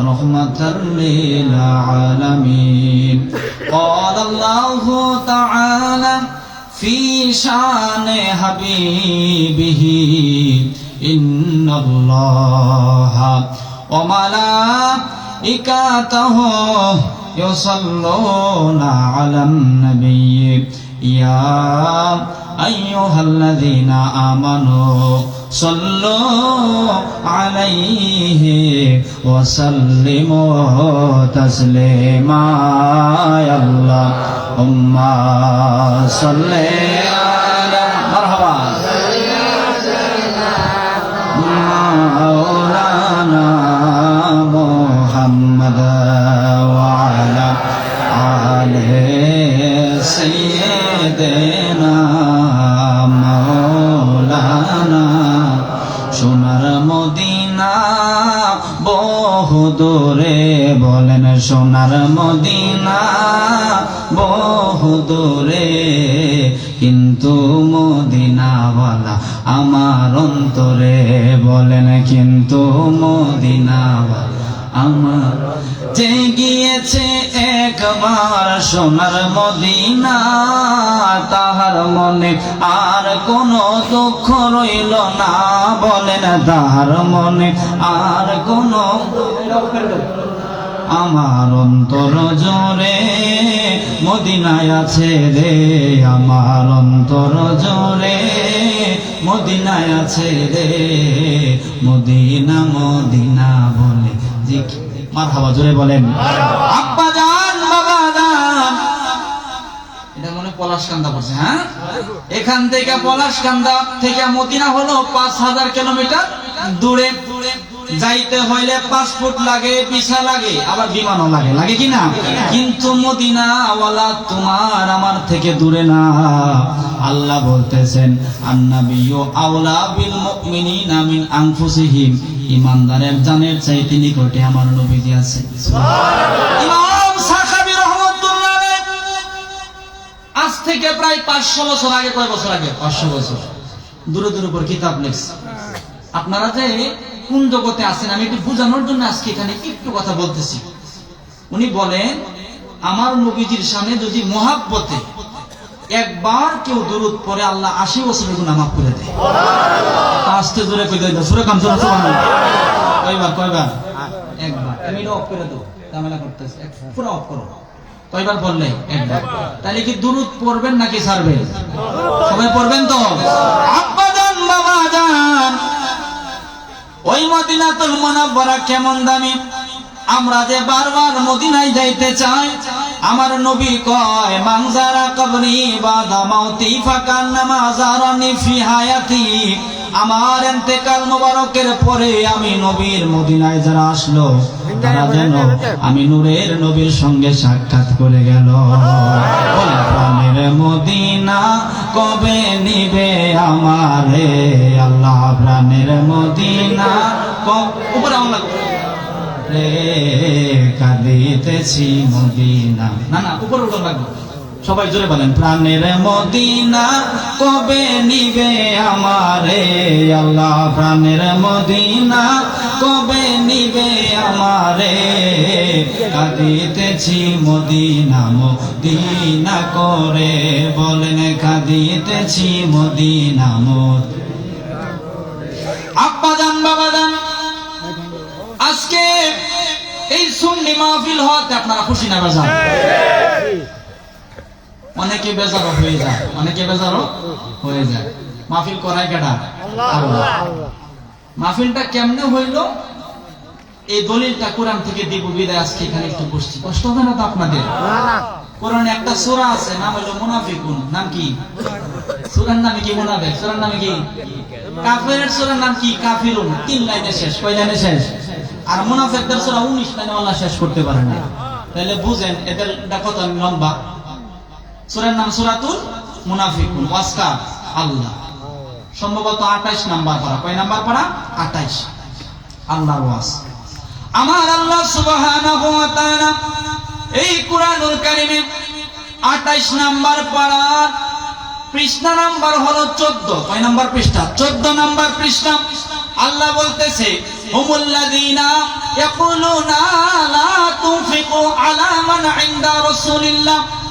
رحمة للعالمين. قال الله تعالى في شأن حبيبه إن الله وملائكته يصلون على النبي. يا أيها الذين آمنوا صلوا عليه وسلموا تسليما يا اللهم صل على Medina বহু দূরে, কিন্তু মদিনাওয়ালা আমার অন্তরে বলেন, কিন্তু মদিনাওয়ালা আমার গিয়েছে একবার সোনার মদিনা, তাহার মনে আর কোনো দুঃখ রইল না। বলেন, তাহার মনে আর কোনো আমার অন্তর জোরে, মদিনায় আছে রে। আমার অন্তর জোরে, মদিনায় আছে রে। মদিনা মদিনা বলে মার হাওয়া জোরে বলেন। আব্বা জান এটা মনে পলাশ কান্দা পড়ছে হ্যাঁ? এখান থেকে পলাশ কান্দা থেকে মদিনা হলো পাঁচ হাজার কিলোমিটার দূরে। যাইতে হইলে পাসপোর্ট লাগে ভিসা লাগে আবার বিমানও লাগে লাগে কি না? কিন্তু মদিনা ওয়ালা তোমার আমার থেকে দূরে না। আল্লাহ বলতেছেন আন্নাবিয়্যু আওলা বিল মুমিনিনা মিন আনফুসিহিম। ইমানদারের জানের চাইতে নিকটে আমার নবীজি আছে। ইমাম সাখাবী রহমাতুল্লাহ আজ থেকে প্রায় পাঁচশো বছর আগে কয় বছর আগে? পাঁচশো বছর। দূরে দূরে উপর কিতাব লিখছে। আপনারা যে কোন জগতে আছেন? আমি একটু বোঝানোর জন্য আজকে এখানে একটু কথা বলতেছি। উনি বলেন, আমার নবীজির সামনে যদি মহাব্বতে একবার কেউ দূরত পরে আল্লাহ আশি বছরের গুণা মাফ করে দেয়। আস্তে জোরে কই দেয় সুরে কাম কয়বার কয়বার? একবার। এটা অফ করে দাও ঝামেলা করতেছে। পুরো অফ করো। কয়বার পড়লে? একবার। তাহলে কি দূরত পড়বেন নাকি ছাড়বেন? সবাই পড়বেন তো? মদিনাতুল মুনাব্বারা কেমন দামি? আমরা যে বারবার মদিনায় যাইতে চাই, আমার নবী কয়, মাংজারা কবরি বাদা মাউতি ফাকান নামাজারানি ফি হায়াতি। আমার এতেকাল মোবারকের পরে আমি নবীর মদিনায় যারা আসলো, তারা যেন আমি নূরের নবীর সঙ্গে সাক্ষাৎ করে গেল। মদিনা কবে নিবে আমারে? আল্লাহ প্রাণের মদিনা ক- উপরে আল্লাহ রে কাঁদিতেছি মদিনা। না না, উপরে উঠে লাগবে সবাই জোরে বলেন, প্রাণের মদিনা কবে নিবে আমারে? আল্লাহ, প্রাণের মদিনা কবে নিবে আমারে? কাঁদিতেছি মদিনা মদিনা করে। বলেন, কাঁদিতেছি মদিনা মদ আব্বা জান বাবা জান আজকে এই সুন্নি মাহফিল হওয়াতে আপনারা খুশি না বেজার অনেকে বেজারও হয়ে যায় অনেকে বেজারও হয়ে যায়। মাহফিল করায় কেটা মাহফিলটা কেমনে হইল? এই দলিলটা কোরআন থেকে দিব বিদায় আজকে এখানে একটু বসছি। কষ্ট হবে না তো আপনাদের? কোরআনে একটা সূরা আছে নাম হলো মুনাফিকুন। নাম কি? সূরার নামে কি মুনাফিক? সূরার নামে কি? কাফিরের সূরার নাম কি? কাফিরুন। তিন লাইনে শেষ কয় লাইনে শেষ? আর মুনাফেকদের সূরা 19 লাইনে আল্লাহ শেষ করতে পারেন না। তাহলে বুঝেন এদের কত লম্বা। সূরার নাম সুরাতুল মুনাফিকুন ওয়াসকা আল্লাহ। সম্ভবত 28 নাম্বার পারা। কয় নাম্বার পারা? 28 আল্লাহর ওয়াজ। আমার আল্লাহ সুবহানাহু ওয়া এই কোরআনুল কারীমে 28 নাম্বার পারার পৃষ্ঠা নাম্বার হলো 14 কয় নাম্বার পৃষ্ঠা? 14 নাম্বার পৃষ্ঠা। আল্লাহ বলতেছে, হুমুল্লাযীনা ইয়াকুলুনা লা তুনফিকু আলা মান ইনদা রাসূলিল্লাহ।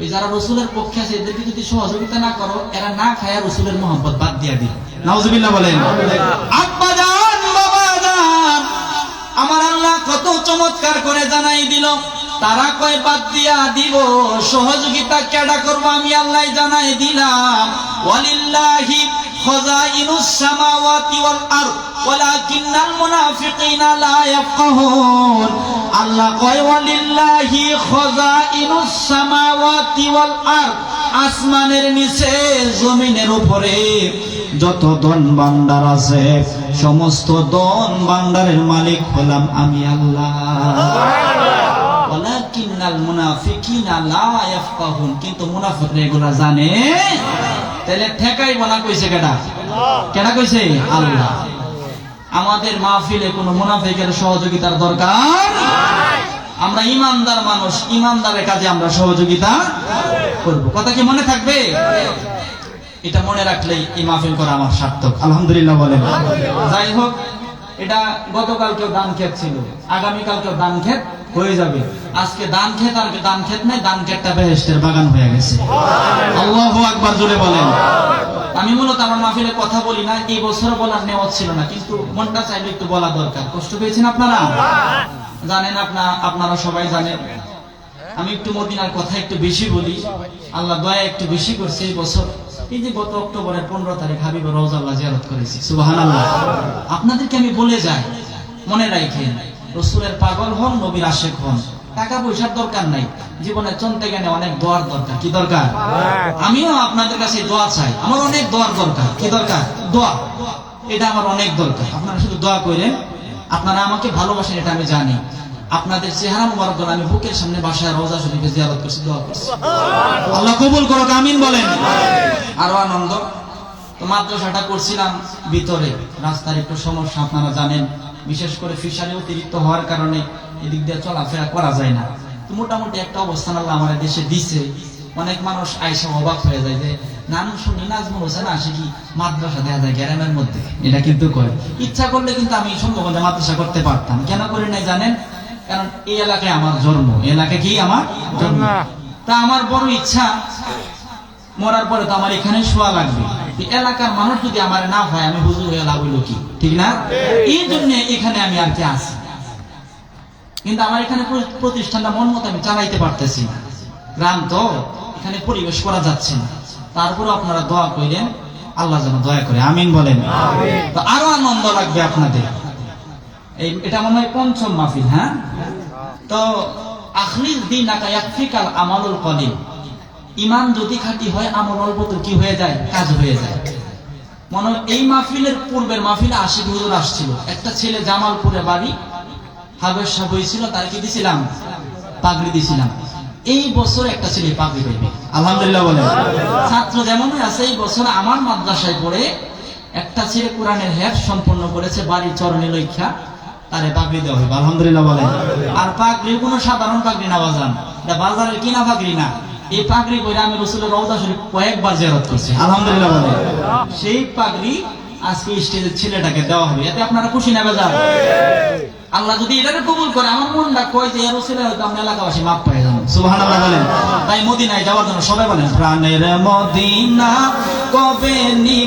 ওই যারা রসুলের পক্ষে আছে, এদেরকে যদি সহযোগিতা না করো, এরা না খায় রসুলের মোহাম্মত বাদ দিয়া দিবে। নাউজুবিল্লাহ বলেন। আমার আল্লাহ কত চমৎকার করে জানাই দিল। তারা কয়, বাদ দিয়া দিব, সহযোগিতা কেডা করব আমি আল্লাহ জানাই দিলাম। আল্লাহ কয় ওয়ালিল্লাহি খাযাইনুস সামাওয়াতি ওয়াল আরদ আসমানের নিচে জমিনের উপরে। যত ধন ভান্ডার আছে সমস্ত ধন ভান্ডারের মালিক হলাম আমি আল্লাহ। ওয়ালাকিন্নাল মুনাফিকিনা লা ইয়াফকাহুন। কিন্তু মুনাফিকরা এগুলা জানে? তাহলে ঠেকাই বনা কইছে কেডা? কেডা কইছে? আল্লাহ। আমাদের মাহফিলে কোনো মুনাফিকের সহযোগিতার দরকার আমরা ইমানদার মানুষ, ইমানদারের কাজে আমরা সহযোগিতা করব। কথা কি মনে থাকবে? এটা মনে রাখলেই এই মাহফিল করা আমার সার্থক। আলহামদুলিল্লাহ বলেন। যাই হোক, এটা গতকালকেও দান ক্ষেত ছিল। আগামীকালকেও দান ক্ষেত হয়ে যাবে। আজকে দান ক্ষেত আর দান ক্ষেত নাই, দান ক্ষেতটা বেহেস্টের বাগান হয়ে গেছে। আল্লাহু আকবার জোরে বলেন। আমি মূলত আমার মাহফিলে কথা বলি না, এই বছর বলার নেওয়া ছিল না, কিন্তু মনটা চাইলে একটু বলা দরকার। কষ্ট পেয়েছেন আপনারা? জানেন আপনা, আপনারা সবাই জানেন। আমি একটু মদিনার কথা একটু বেশি বলি। আল্লাহ দয়া একটু বেশি করছে এই বছর। এই যে গত অক্টোবরের পনেরো তারিখ হাবিব রোজাল্লাহ জিয়ারত করেছি সুবাহান আপনাদেরকে আমি বলে যাই, মনে রাখেন রসুলের পাগল হন নবীর আশেক হন। টাকা পয়সার দরকার নাই। জীবনে চলতে গেলে অনেক দোয়ার দরকার। কি দরকার? আমিও আপনাদের কাছে দোয়া চাই। আমার অনেক দোয়ার দরকার। কি দরকার? দোয়া। এটা আমার অনেক দরকার। আপনারা শুধু দোয়া করেন। আপনারা আমাকে ভালোবাসেন এটা আমি জানি। আপনাদের চেহারা মুবারক করে আমি বুকের সামনে বাসায় রোজা শরীফে জিয়ারত করছি দোয়া করছি। আল্লাহ কবুল করো আমিন বলেন। আরও আনন্দ। তো মাদ্রাসাটা করছিলাম ভিতরে। রাস্তার একটু সমস্যা আপনারা জানেন। বিশেষ করে ফিশারি অতিরিক্ত হওয়ার কারণে এদিক দিয়ে চলাফেরা করা যায় না। তো মোটামুটি একটা অবস্থান আল্লাহ আমার দেশে দিছে। অনেক মানুষ আইসা অবাক হয়ে যায় যে নাম শুনি নাজমুল হোসেন আসে কি মাদ্রাসা দেওয়া যায় গ্রামের মধ্যে? এটা কিন্তু করে ইচ্ছা করলে কিন্তু আমি সম্ভবত মাদ্রাসা করতে পারতাম। কেন করি নাই জানেন? কারণ এই এলাকায় আমার জন্ম। এই এলাকায় কি আমার? জন্ম। তা আমার বড় ইচ্ছা। মরার পরে তো আমার এখানে শোয়া লাগবে। এলাকার মানুষ যদি আমার না হয় আমি হুজুর হয়ে লাভ হইল কি? ঠিক না? এই জন্য এখানে আমি আর কি আসি কিন্তু আমার এখানে প্রতিষ্ঠানটা মন মতো আমি চালাইতে পারতেছি না। গ্রাম তো এখানে পরিবেশ করা যাচ্ছে না। তারপরে আপনারা দোয়া কইলেন আল্লাহ যেন দয়া করে আমিন বলেন। তো আরও আনন্দ লাগবে আপনাদের। এই এটা মনে হয় পঞ্চম মাহফিল হ্যাঁ? তো আখলিস দিন আকা ইয়াকফিকাল আমালুল কলিম ইমান যদি খাঁটি হয়, আমল অল্প তো কি হয়ে যায়? কাজ হয়ে যায়। মনে এই মাহফিলের পূর্বের মাহফিলে আশিক হুজুর আসছিল। একটা ছেলে জামালপুরে বাড়ি সাহ হয়েছিল তার কি দিছিলাম, পাগড়ি দিছিলাম। এই বছর একটা ছেলে পাগড়ি পাইবে আলহামদুলিল্লাহ বলে ছাত্র যেমন আছে, এই বছর আমার মাদ্রাসায় পড়ে একটা ছেলে কোরআনের হ্যাপ সম্পন্ন করেছে, বাড়ির চরণে লইখা তারে পাগড়ি দেওয়া হইবে। আলহামদুলিল্লাহ বলে আর পাগড়ি কোনো সাধারণ পাগড়ি না, বাজান। বাজারের কিনা পাগড়ি না। এই পাগড়ি করে আমি রসুলের রওজা শরীফ কয়েকবার জেরত করছি, আলহামদুলিল্লাহ বলে সেই পাগড়ি আজকে স্টেজের ছেলেটাকে দেওয়া হবে, এতে আপনারা খুশি নেবে যান আল্লাহ যদি এটাকে কবুল করে, আমার মনটা কয় যে হয়তো আমরা এলাকাবাসী মাপ পাই যাব সুবহানাল্লাহ বলেন। তাই মদিনায় যাওয়ার জন্য সবাই বলেন, প্রাণের মদিনা কবে